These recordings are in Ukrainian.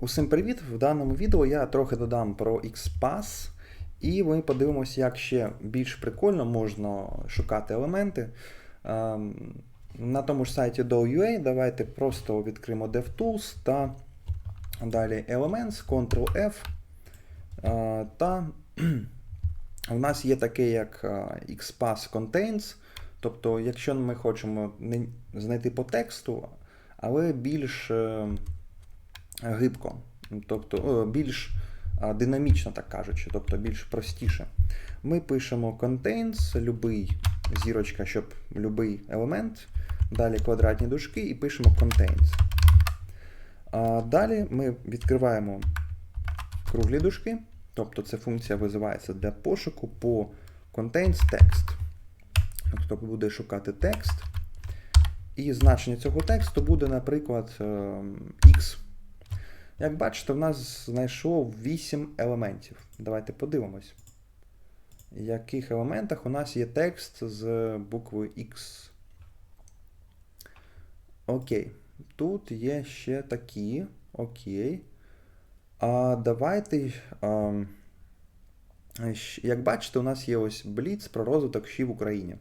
Усім привіт! В даному відео я трохи додам про XPath, і ми подивимося, як ще більш прикольно можна шукати елементи. Ем, На тому ж сайті Do.ua давайте просто відкриємо DevTools та далі Elements, Ctrl-F. Е, Та у нас є таке, як е, XPath Contains. Тобто, якщо ми хочемо знайти по тексту, але більш е, гибко, тобто більш динамічно, так кажучи, тобто більш простіше. Ми пишемо contains, любий зірочка, щоб любий елемент, далі квадратні дужки і пишемо contains. А далі ми відкриваємо круглі дужки, тобто ця функція визивається для пошуку по contains text. Тобто буде шукати текст. І значення цього тексту буде, наприклад, X. Як бачите, в нас знайшов 8 елементів. Давайте подивимось. В яких елементах у нас є текст з буквою X. Окей. Тут є ще такі. Окей. А давайте. А, як бачите, у нас є ось бліц про розвиток ЩІ в Україні.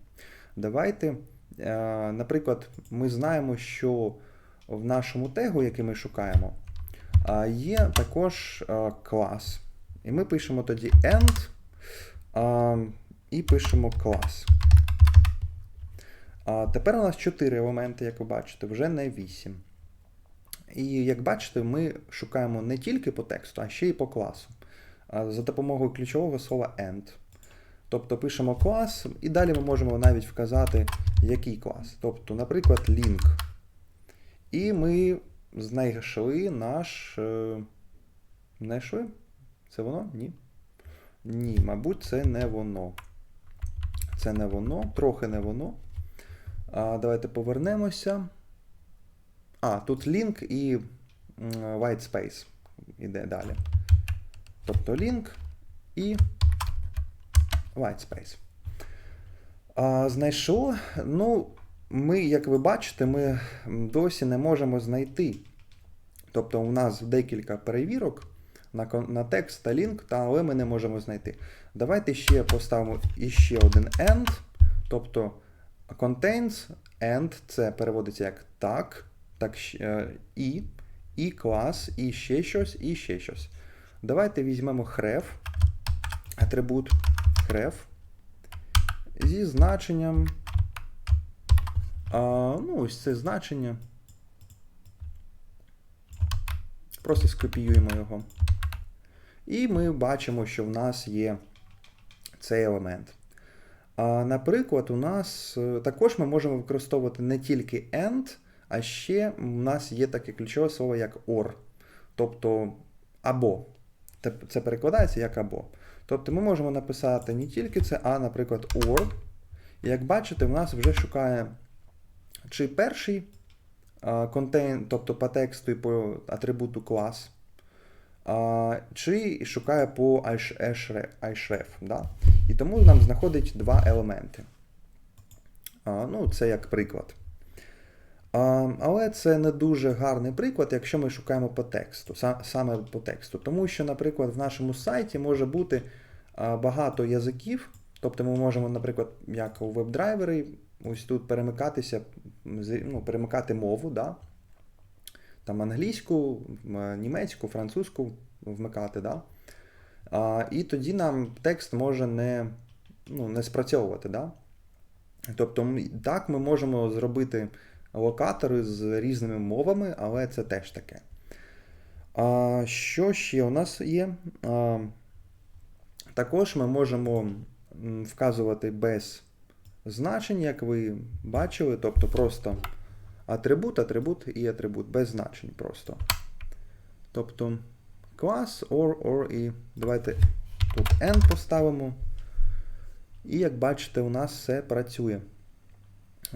Давайте, е, наприклад, ми знаємо, що в нашому тегу, який ми шукаємо, є також клас. І ми пишемо тоді end і пишемо клас. Тепер у нас 4 елементи, як ви бачите, вже не 8. І як бачите, ми шукаємо не тільки по тексту, а ще й по класу. За допомогою ключового слова end. Тобто пишемо клас, і далі ми можемо навіть вказати, який клас. Тобто, наприклад, link. І ми знайшли наш. е, Знайшли? Це воно? Ні. Ні, мабуть, це не воно. Це не воно, трохи не воно. А, Давайте повернемося. А, тут link і white space. Іде далі. Тобто link і white space. А, Знайшло. Ну, ми, як ви бачите, ми досі не можемо знайти. Тобто, у нас декілька перевірок на, на текст та link, та, але ми не можемо знайти. Давайте ще поставимо іще один end. Тобто contains end, це переводиться як так, так е, і, і клас, і ще щось, і ще щось. Давайте візьмемо href, атрибут href зі значенням. А, ну, ось це значення. Просто скопіюємо його. І ми бачимо, що в нас є цей елемент. А, наприклад, у нас е, також ми можемо використовувати не тільки end, а ще у нас є таке ключове слово, як or. Тобто або. Це перекладається як або. Тобто ми можемо написати не тільки це, а, наприклад, or. І як бачите, в нас вже шукає чи перший контейн, тобто по тексту і по атрибуту клас, чи шукає по ihref, да? І тому нам знаходить два елементи. Ну, це як приклад. Але це не дуже гарний приклад, якщо ми шукаємо по тексту, саме по тексту. Тому що, наприклад, в нашому сайті може бути багато язиків. Тобто ми можемо, наприклад, як у веб-драйвері, ось тут перемикатися, ну, перемикати мову, да? там англійську, німецьку, французьку вмикати. Да? А, і тоді нам текст може не, ну, не спрацьовувати. Да? Тобто, так ми можемо зробити локатори з різними мовами, але це теж таке. А, що ще у нас є? А, також ми можемо вказувати без значень, як ви бачили, тобто просто атрибут, атрибут і атрибут, без значень просто. Тобто клас, or, or і давайте тут n поставимо. І як бачите, у нас все працює.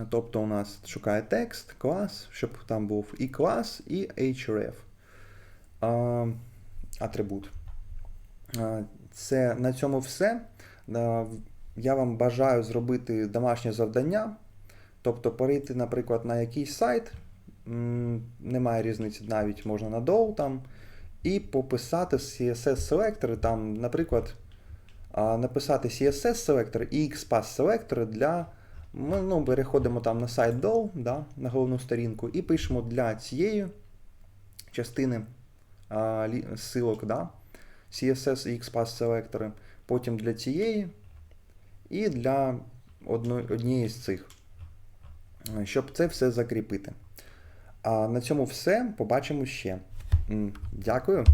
Тобто у нас шукає текст, клас, щоб там був і клас, і href а, атрибут. Це на цьому все. Я вам бажаю зробити домашнє завдання. Тобто перейти, наприклад, на якийсь сайт, немає різниці, навіть можна на Dow там, і пописати CSS селектори, там, наприклад, написати CSS селектор і XPath селектори для. Ми ну, переходимо там на сайт DOW, да, на головну сторінку, і пишемо для цієї частини а, ссылок, да, CSS і XPath селектори, потім для цієї і для однієї з цих, е, щоб це все закріпити. А на цьому все. Побачимо ще. Дякую.